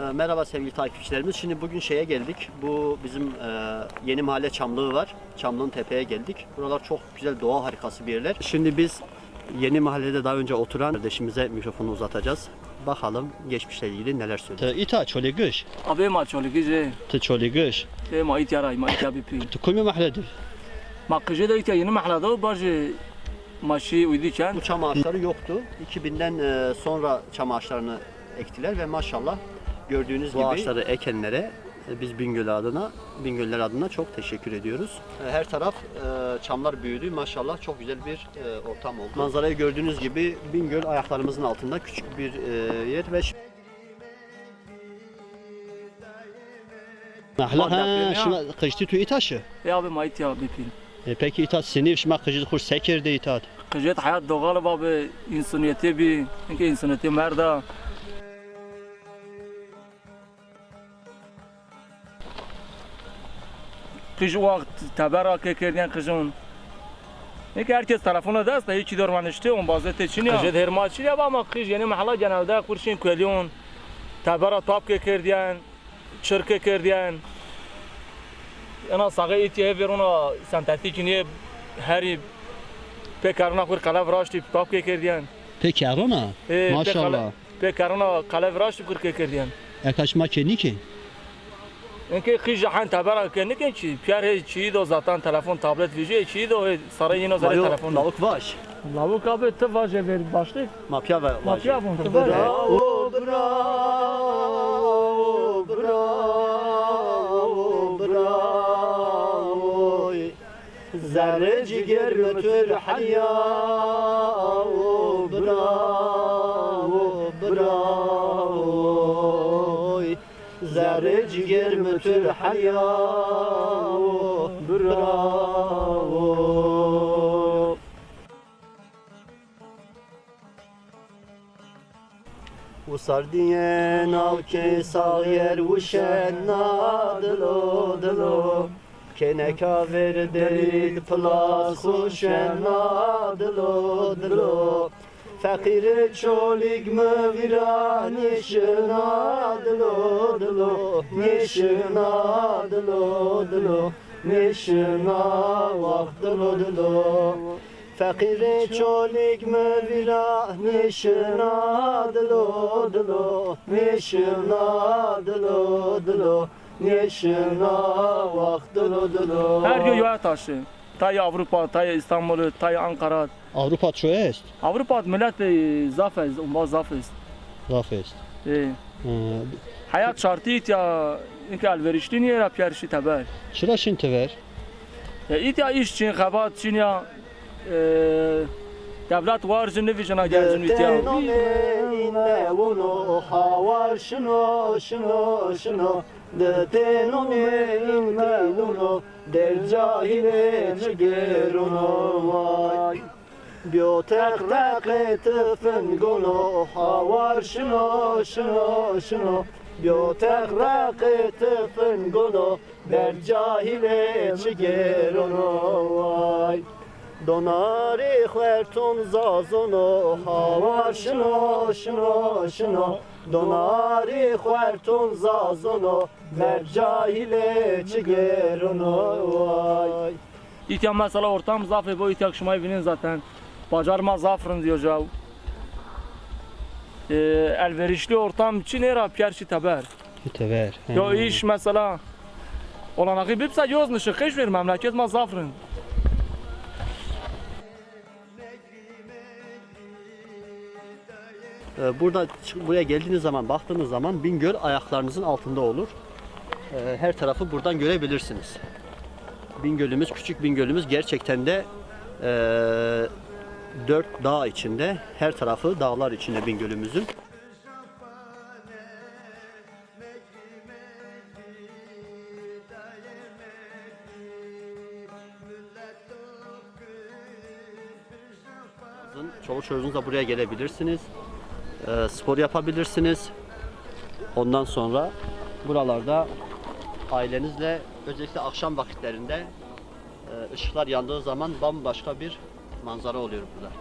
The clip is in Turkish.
Ee, merhaba sevgili takipçilerimiz. Şimdi bugün şeye geldik. Bu bizim e, yeni mahalle Çamlığı var. Çamlığın tepeye geldik. Buralar çok güzel doğa harikası bir yerler. Şimdi biz yeni mahallede daha önce oturan kardeşimize mikrofonu uzatacağız. Bakalım geçmişle ilgili neler söylüyor. İta çoli gış. Abi ma çoliki je, Te çoli gış. e ma it yaray, ma it yabi pi. Tu kumi mahalledir? Ma kıje da it yeni mahlada baje maşi uydu ken. Bu çam ağaçları yoktu. 2000'den e, sonra çam ağaçlarını ektiler ve maşallah gördüğünüz gibi ağaçları ekenlere e, biz Bingöl adına, Bingöller adına çok teşekkür ediyoruz. E, Her taraf e, çamlar büyüdü. Maşallah çok güzel bir e, ortam oldu. Manzarayı gördüğünüz gibi Bingöl ayaklarımızın altında küçük bir e, yer ve yapıyor ya. şuna kıştı tu itaşı. E abi ma it yabi pi. E, peki itaş sinir şma kıcı kuş sekirde itaat. Kıje hayat doğal babi insaniyeti bi, inke insaniyeti merda. Kış vakt tabera ke kerdiyen kışın. İnke herkes telefona dest da hiç dormanıştı on bazı teçini ya. Kıje herma çiğ ama kış yeni mahalle genelde kurşun kwelyon. Tabera top ke kerdiyen, çırke kerdiyen. Ana sağa itiye verona sentetik niye her Pekarına kur kalev raştı top ke kerdiyen. Peki Arona. E, Maşallah. Pekarına kalev raştı kur ke kerdiyen. Ekaşma keni ki. اینکه خیج حن تبرا کنه که چی پیار هی چی دو زاتان تلفن تابلت ویژه چی دو سارا اینا زره Mayo, تلفن lavuk vaş. lavuk abi te vaje ver başlık Mafya ve mafya bun te vaje Bravo, bravo, bravo, bravo. Zerre ciger götür halya. Bravo, Yarı ciğer mütür helya Bravo. U sardiyen al ke sağyer u şenna dilo dilo Keneka ver derit plas u şenna dilo dilo vira nişina dilo dilo nişina dilo dilo nişina vakt dilo dilo. Fakir çolik mı vira nişina dilo dilo nişina dilo dilo nişina vakt dilo dilo. Her gün yoya taşı tay Avrupa tay İstanbul tay Ankara Avrupa çok est. Avrupa millet e, zafez umba zafez Zafest. e, hayat şartı it ya inke elverişli niye rap yarışı teber Çıra şimdi ver. ya it ya iş için xabat için ya e, devlet var için ne vijana gelsin it ya uno havar şunu şunu şunu Deteno me uno del cahile çegeruno vay. Biyotek tek tıfın gono havar şunu şunu şunu Biyotek tek tıfın gono del cahile çegeruno vay Donari xwertun zazono hava şino şino şino Donari xwertun zazono Mer cahile çigeruno vay İt ya mesela ortam zafı bu it yakışmayı binin zaten. Bacarma zafrın diyor cav. Ee, elverişli ortam için era pierşi teber. Tever. Ya iş mesela olanağı bipsa yoz nişi kış ver memleket ma zafrın. Burada çık- buraya geldiğiniz zaman baktığınız zaman Bingöl ayaklarınızın altında olur. Ee, Her tarafı buradan görebilirsiniz. Bingöl'ümüz, küçük Bingöl'ümüz gerçekten de eee, dört dağ içinde, her tarafı dağlar içinde Bingöl'ümüzün. Çoluk çocuğunuzla buraya gelebilirsiniz. Ee, spor yapabilirsiniz. Ondan sonra buralarda ailenizle özellikle akşam vakitlerinde e, ışıklar yandığı zaman bambaşka bir manzara oluyor burada.